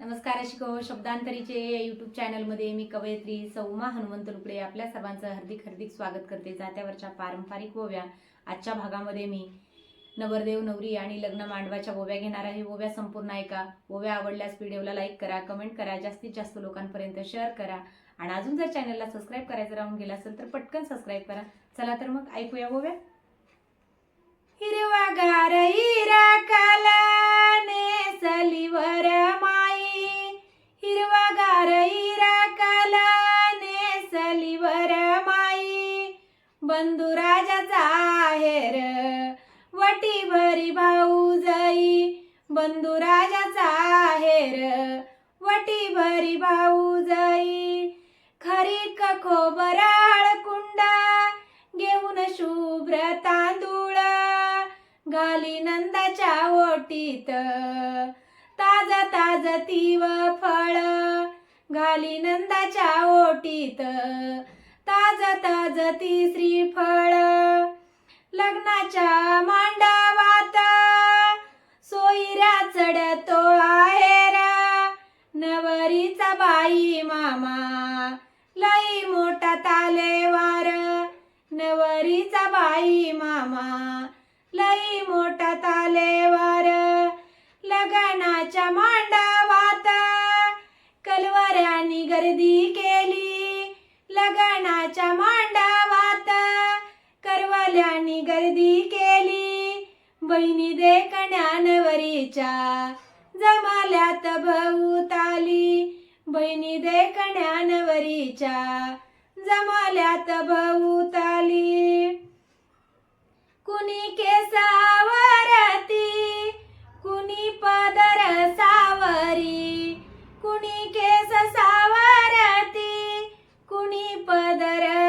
नमस्कार शिको शब्दांतरीचे या चॅनलमध्ये मी कवयित्री सौमा हनुमंत लुकडे आपल्या सर्वांचं हार्दिक हार्दिक स्वागत करते. जात्यावरच्या पारंपरिक ओव्या. आजच्या भागामध्ये मी नवरदेव नवरी आणि लग्न मांडवाच्या ओव्या घेणार आहे. ओव्या संपूर्ण ऐका ओव्या आवडल्यास व्हिडिओला लाईक करा कमेंट करा जास्तीत जास्त लोकांपर्यंत शेअर करा. आणि अजून जर चॅनलला सबस्क्राईब करायचं राहून गेलं असेल तर पटकन सबस्क्राईब करा. चला तर मग ऐकूया ओव्या. बंधुराजाचा आहेर. वटी भरी भाऊ जाई बंधुराजाचा आहेर. वटी भरी भाऊ जाई खरी खोबराळ कुंडा घेऊन शुभ्र तांदूळ घाली नंदाच्या ओटीत. ताज ताज तीव फळ घाली नंदाच्या ओटीत. ताज ताज ती लग्नाच्या मांडवात. सोयऱ्या चढतो आहेर. नवरीचा बाई मामा. लई मोठा तालेवार. नवरीचा बाई मामा. लई मोठा तालेवार. लग्नाच्या मांडवात. कलवऱ्यानी गर्दी गर्दी केली? बहिणी दे कण्यानवरीच्या जमाल्यात भवताली बहिणी दे कण्यानवरीच्या जमाल्यात भवताली कुणी केसावरती कुणी पदर सावरी. कुणी केस सावरती कुणी पदर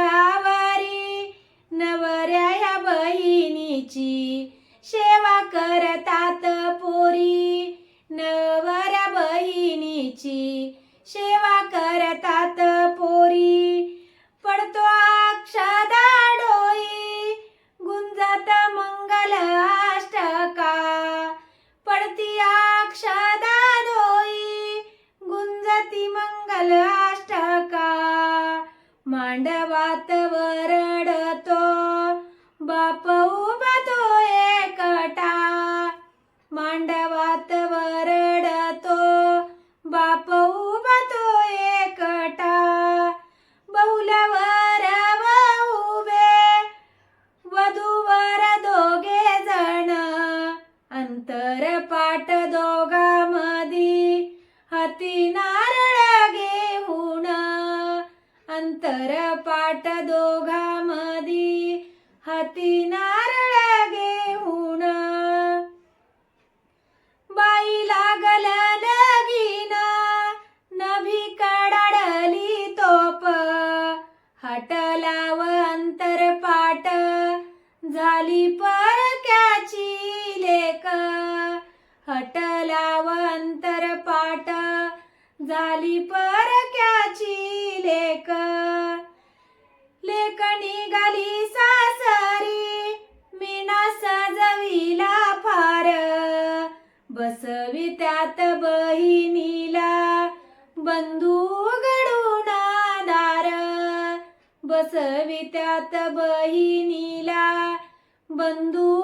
करतात पोरी. नवऱ्या बहिणीची सेवा करतात पोरी. पडतो अक्षदा डोई गुंजात मंगल अष्टका. पडती अक्षदा डोई गुंजती मंगल अष्टका. मांडवात वर पाट पाठ दोघांमधी हाती नारळ घेऊन अंतर पाठ दोघांमधी हाती नारळ घेऊन बाई लागल लगीन नभी कडाडली तोप. हटलाव अंतरपाट झाली परक्याची लेक अटलावंतर अंतरपाट झाली परक्याची लेक लेक निघाली सासरी मीना सजविला फार. बसवी त्यात बहिणीला बंधू घडून दार बसवी त्यात बहिणीला बंधू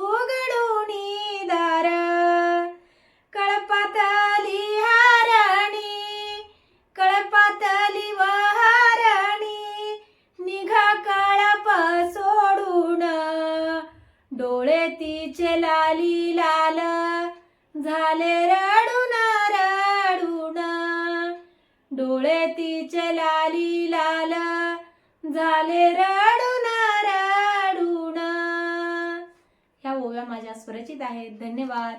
तिचे लाली लाल. झाले रडून रडून. डोळे तिचे लाली लाल. झाले रडून रडून. ह्या ओव्या माझ्या स्वरचित आहेत. धन्यवाद.